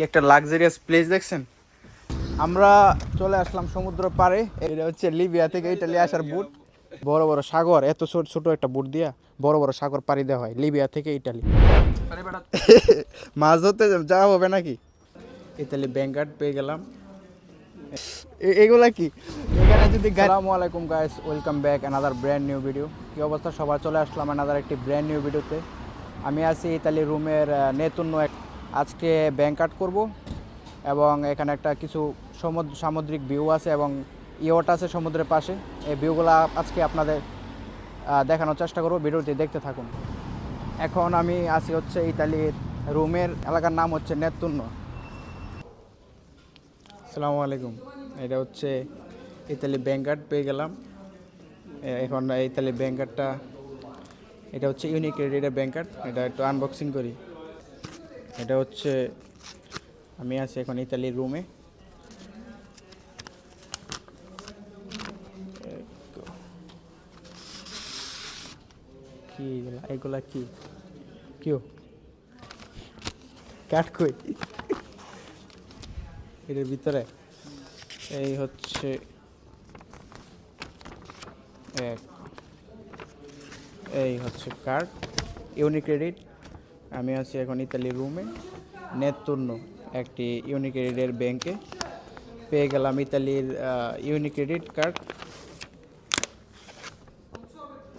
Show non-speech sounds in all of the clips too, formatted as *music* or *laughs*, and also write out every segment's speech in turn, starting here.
কি একটা luxurious place দেখছেন? আমরা চলে আসলাম সমুদ্র পাড়ে। এটা হচ্ছে লিবিয়া থেকে ইটালি আসার বুট বড় বড় সাগর, এত ছোট ছোট একটা বুট দিয়া বড় বড় সাগর পাড়ি দেওয়া হয় লিবিয়া থেকে ইটালি মাছ ধরতে যাওয়া হবে নাকি? ইতালি ব্যাংকার্ড পেয়ে গেলাম। এগুলা কি? এখানে যদি আসসালামু আলাইকুম guys welcome back another brand new video কি অবস্থা? সবার চলে আসলাম অ্যানাদার একটি ব্র্যান্ড নিউ ভিডিওতে আমি আছি ইতালি রুমের নেতুন্য এক আজকে ব্যাংক কাট করব এবং এখানে একটা কিছু সমুদ্র সামুদ্রিক ভিউ আছে এবং ইয়ট আছে সমুদ্রের পাশে। এই ভিউগুলো আজকে আপনাদের দেখানোর চেষ্টা করব। ভিডিওটি দেখতে থাকুন। এখন আমি আছি হচ্ছে ইতালির রুমের, এলাকার নাম হচ্ছে নেতুন্য আসসালামু আলাইকুম। এটা হচ্ছে ইতালি ব্যাংকার্ড পেয়ে গেলাম। এখন ইতালি ব্যাংকার্ডটা এটা হচ্ছে ইউনিক রেডিটের ব্যাংকার্ড এটা একটু আনবক্সিং করি। এটা হচ্ছে, আমি আছি এখন ইতালির রুমে কি এগুলা? কি? কেউ? কাঠ কই এটার ভিতরে। এই হচ্ছে এক। এই হচ্ছে কার্ড। ইউনিক ক্রেডিট আমি আছি এখন ইতালির রুমে নেতুর্ন একটি ইউনিক্রেডিটের ব্যাংকে পেয়ে গেলাম ইতালির ইউনিক্রেডিট কার্ড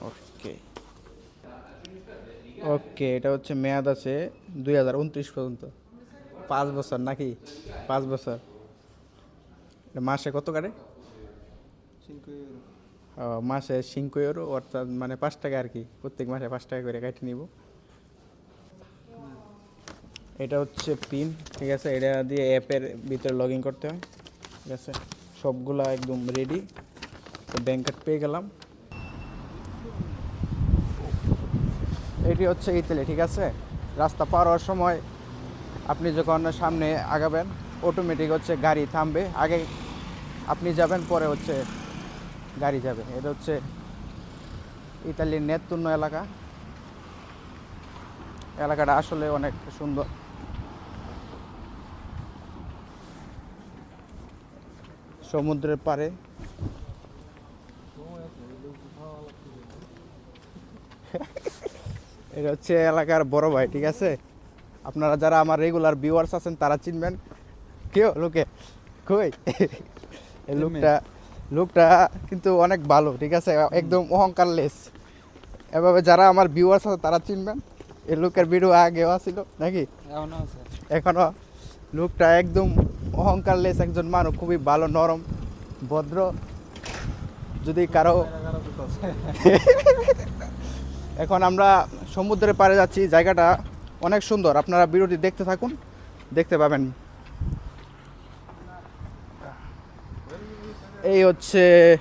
ওকে ওকে এটা হচ্ছে মেয়াদ আছে দুই হাজার উনত্রিশ পর্যন্ত। পাঁচ বছর নাকি? পাঁচ বছর। এটা মাসে কত কাটে মাসে সিঙ্কো ইউরো অর্থাৎ মানে পাঁচ টাকা আর কি। প্রত্যেক মাসে পাঁচ টাকা করে কেটে নিব। এটা হচ্ছে পিন ঠিক আছে? এটা দিয়ে অ্যাপের ভিতরে লগ ইন করতে হয়, ঠিক আছে? সবগুলা একদম রেডি তো ব্যাংক কার্ড পেয়ে গেলাম। এটি হচ্ছে ইতালি, ঠিক আছে? রাস্তা পার হওয়ার সময় আপনি যখন সামনে আগাবেন অটোমেটিক হচ্ছে গাড়ি থামবে। আগে আপনি যাবেন, পরে হচ্ছে গাড়ি যাবে। এটা হচ্ছে ইতালির নেতুন্য এলাকা। এলাকাটা আসলে অনেক সুন্দর। সমুদ্রের পাড়ে। *laughs* এটা হচ্ছে এলাকার বড় ভাই ঠিক আছে? আপনারা যারা আমার রেগুলার ভিউয়ার্স আছেন তারা চিনবেন। কেউ? লোকে? কই? *laughs* এই লোকটা লোকটা কিন্তু অনেক ভালো ঠিক আছে? একদম অহংকার লেস এভাবে যারা আমার ভিউয়ার্স আছে তারা চিনবেন। এই লোকের ভিডিও আগেও আছিল নাকি? এখনও লোকটা একদম অহংকার লেস একজন মানুষ খুবই ভালো, নরম, ভদ্র। যদি কারও *laughs* এখন আমরা সমুদ্রের পাড়ে যাচ্ছি, জায়গাটা অনেক সুন্দর। আপনারা ভিডিওটি দেখতে থাকুন, দেখতে পাবেন। এই হচ্ছে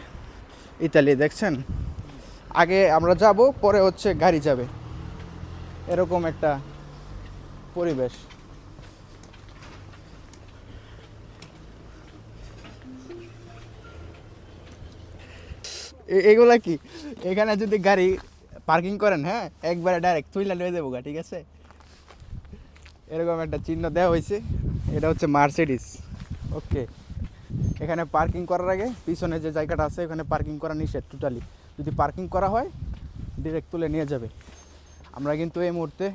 ইতালি, দেখছেন? আগে আমরা যাব, পরে হচ্ছে গাড়ি যাবে। এরকম একটা পরিবেশ। এগুলা কি? এখানে যদি গাড়ি পার্কিং করেন হ্যাঁ একবারে ডাইরেক্ট তুইলা নিয়ে দেবো গা, ঠিক আছে? এরকম একটা চিহ্ন দেওয়া হয়েছে এটা হচ্ছে মার্সিডিস ওকে। এখানে পার্কিং করার আগে পিছনে যে জায়গাটা আছে, ওখানে পার্কিং করা নিষেধ টোটালি যদি পার্কিং করা হয় ডিরেক্ট তুলে নিয়ে যাবে। আমরা কিন্তু এই মুহূর্তে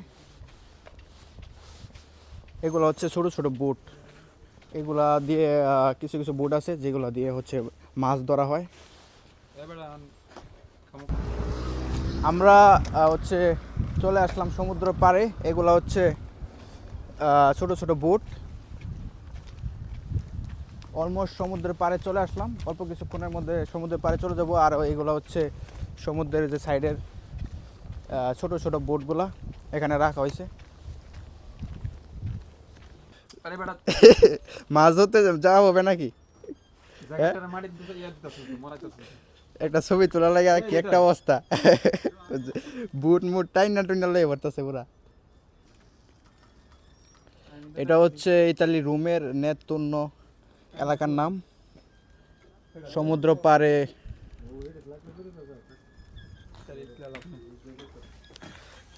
এগুলো হচ্ছে ছোট ছোট বোট এগুলা দিয়ে কিছু কিছু বোট আছে, যেগুলো দিয়ে হচ্ছে মাছ ধরা হয়। আমরা হচ্ছে চলে আসলাম সমুদ্র পাড়ে। এগুলো হচ্ছে ছোট ছোট বোট। অলমোস্ট সমুদ্রের পাড়ে চলে আসলাম। অল্প কিছুক্ষণের মধ্যে সমুদ্রের পাড়ে চলে যাব। আর এগুলো হচ্ছে সমুদ্রের যে সাইডের ছোট ছোট বোটগুলা এখানে রাখা হয়েছে। *laughs* মাছ ধরতে যাওয়া হবে নাকি? একটা ছবি তোলা লাগে কি একটা অবস্থা? *laughs* বুট মুট টাইনা টুইনা লেগে পড়তেছে পুরা। এটা হচ্ছে ইতালি রুমের নেতুন্য এলাকার নাম। সমুদ্র পাড়ে।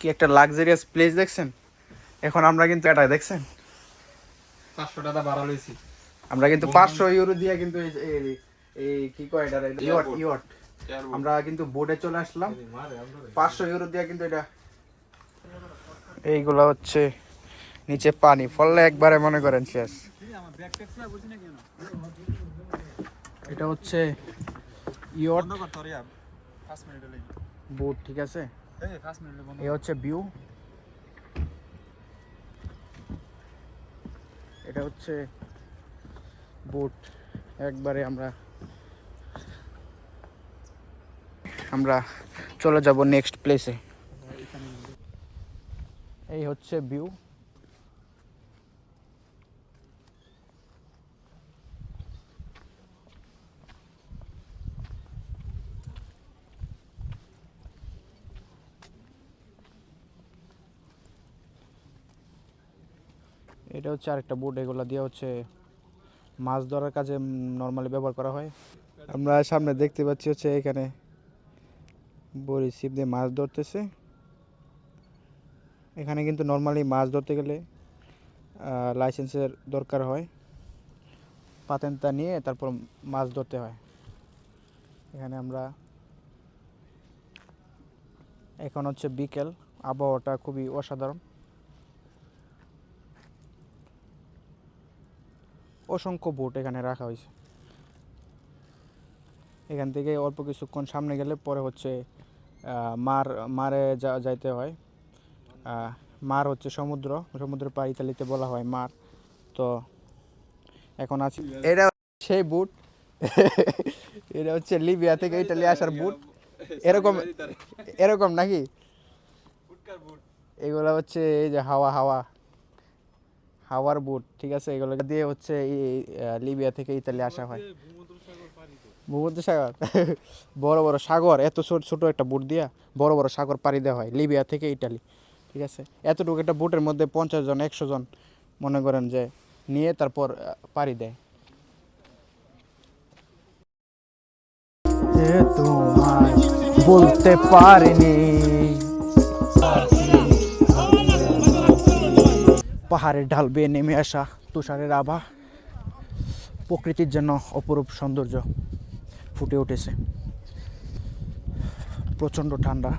কি একটা লাক্সারিয়াস প্লেস দেখছেন? এখন আমরা কিন্তু এটা দেখছেন? চারশো টাকা ভাড়া লইছি। আমরা কিন্তু পাঁচশো ইউরো দিয়ে কিন্তু এই- এই- কি কয় এটা ইয়ট ইয়ট আমরা কিন্তু বোর্ডে চলে আসলাম। পাঁচশো ইউরো দিয়ে কিন্তু এটা। এইগুলা হচ্ছে নিচে পানি। ফললে একবারে মনে করেন শেষ। এটা হচ্ছে ইয়ট বোট ঠিক আছে? এ হচ্ছে ভিউ এটা হচ্ছে বোট একবারে আমরা আমরা চলে যাব নেক্সট প্লেসে এই হচ্ছে ভিউ এটা হচ্ছে আরেকটা বোট এগুলো দিয়ে হচ্ছে মাছ ধরার কাজে নর্মালি ব্যবহার করা হয়। আমরা সামনে দেখতে পাচ্ছি হচ্ছে এখানে বড়ি ছিপ দিয়ে মাছ ধরতেছে। এখানে কিন্তু নর্মালি মাছ ধরতে গেলে লাইসেন্সের দরকার হয়। পাতেনটা নিয়ে তারপর মাছ ধরতে হয়। এখানে আমরা, এখন হচ্ছে বিকেল। আবহাওয়াটা খুবই অসাধারণ। অসংখ্য বোট এখানে রাখা হয়েছে। এখান থেকে অল্প কিছুক্ষণ সামনে গেলে পরে হচ্ছে মার মারে যা- যাইতে হয়। মার হচ্ছে সমুদ্র সমুদ্র পা ইতালিতে বলা হয় মার। তো এখন আছি। এটা সেই বুট। এটা হচ্ছে লিবিয়া থেকে ইটালি আসার বুট। এরকম এরকম নাকি? এগুলো হচ্ছে এই যে হাওয়া হাওয়া। হাওয়ার বুট ঠিক আছে? এগুলো দিয়ে হচ্ছে এই লিবিয়া থেকে ইতালি আসা হয়। ভূমধ্য সাগর *laughs* বড় বড় সাগর, এত ছোট ছোট একটা বুট দিয়া বড় বড় সাগর পাড়ি দেওয়া হয়, লিবিয়া থেকে ইটালি, ঠিক আছে? এতটুকু একটা বুটের মধ্যে পঞ্চাশ জন, একশো জন মনে করেন যে নিয়ে তারপর পাড়ি দেয়। বলতে পারিনি। পাহাড়ের ঢাল বেয়ে নেমে আসা তুষারের আভা, প্রকৃতির জন্য অপরূপ সৌন্দর্য। ফুটে উঠেছে। প্রচণ্ড ঠান্ডা।